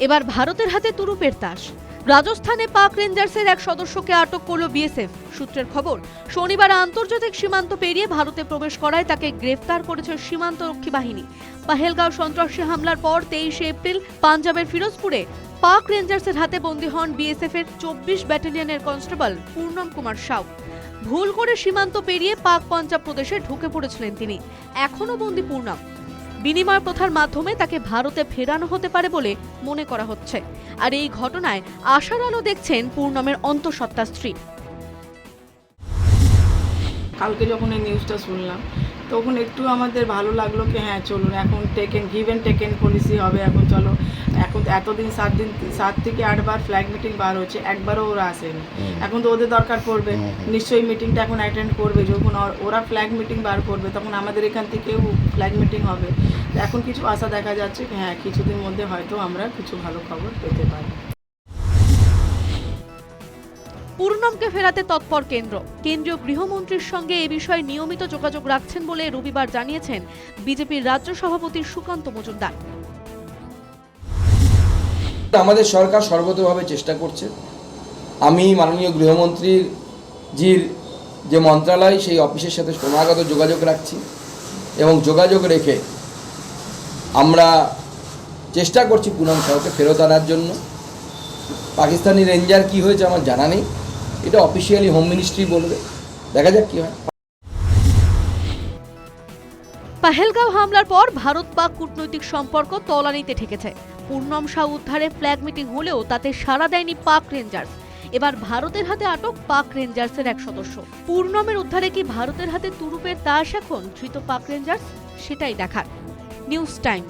এবার ভারতের হাতে তুরুপের তাস। রাজস্থানে পাক রেঞ্জার্সের এক সদস্যকে আটক করল বিএসএফ। সূত্রের খবর, শনিবার আন্তর্জাতিক সীমান্ত পেরিয়ে ভারতে প্রবেশ করায় তাকে গ্রেফতার করেছে সীমান্ত রক্ষী বাহিনী। পাহেলগাঁও সন্ত্রাসী হামলার পর তেইশে এপ্রিল পাঞ্জাবের ফিরোজপুরে পাক রেঞ্জার্সের হাতে বন্দী হন বিএসএফ এর চব্বিশ ব্যাটালিয়নের কনস্টেবল পূর্ণম কুমার সাউ। ভুল করে সীমান্ত পেরিয়ে পাক পাঞ্জাব প্রদেশে ঢুকে পড়েছিলেন তিনি। এখনও বন্দী পূর্ণম। বিনিময় প্রথার মাধ্যমে তাকে ভারতে ফেরানো হতে পারে বলে মনে করা হচ্ছে। আর এই ঘটনায় আশার আলো দেখছেন পূর্ণমের অন্তঃসত্ত্বা স্ত্রী। কালকে যখন এই নিউজটা শুনলাম তখন একটু আমাদের ভালো লাগল কি হ্যাঁ চলুন এখন টেকেন গিভেন টেকেন পলিসি হবে এখন চলো। এখন এতদিন সাত দিন সাত থেকে আটবার ফ্ল্যাগ মিটিং বার হচ্ছে একবারও ওরা আসেনি। এখন তো ওদের দরকার পড়বে। নিশ্চয়ই মিটিংটা এখন অ্যাটেন্ড করবে যখন ওর- ওরা ফ্ল্যাগ মিটিং বার করবে তখন আমাদের এখান থেকেও ফ্ল্যাগ মিটিং হবে। এখন কিছু আশা দেখা যাচ্ছে হ্যাঁ কিছুদিন মধ্যে হয়তো আমরা কিছু ভালো খবর পেতে পারি। পূর্ণমকে ফেরাতে তৎপর কেন্দ্র। কেন্দ্রীয় গৃহমন্ত্রীর সঙ্গে এ বিষয়ে নিয়মিত যোগাযোগ রাখছেন বলে রবিবার জানিয়েছেন বিজেপির রাজ্য সভাপতি সুকান্ত মজুমদার। আমাদের সরকার সর্বতভাবে চেষ্টা করছে। আমি মাননীয় গৃহমন্ত্রীর জির যে মন্ত্রণালয় সেই অফিসের সাথে ক্রমাগত যোগাযোগ রাখছি এবং যোগাযোগ রেখে আমরা চেষ্টা করছি পুনম সাহকে ফেরত আনার জন্য। পাকিস্তানি রেঞ্জার কি হয়েছে আমার জানা নেই। এটা অফিসিয়ালি হোম মিনিস্ট্রি বলবে। দেখা যাক কী হয়। পাহেলগাঁও হামলার পর ভারত পাক কূটনৈতিক সম্পর্ক তলানিতে ঠেকেছে। পূর্ণম শাহ উদ্ধারে ফ্ল্যাগ মিটিং হলেও তাতে সাড়া দেয়নি পাক রেঞ্জার্স। এবার ভারতের হাতে আটক পাক রেঞ্জার্সের এক সদস্য। পূর্ণমের উদ্ধারে কি ভারতের হাতে তুরুপের তাস এখন ধৃত পাক রেঞ্জার্স? সেটাই দেখার। News time.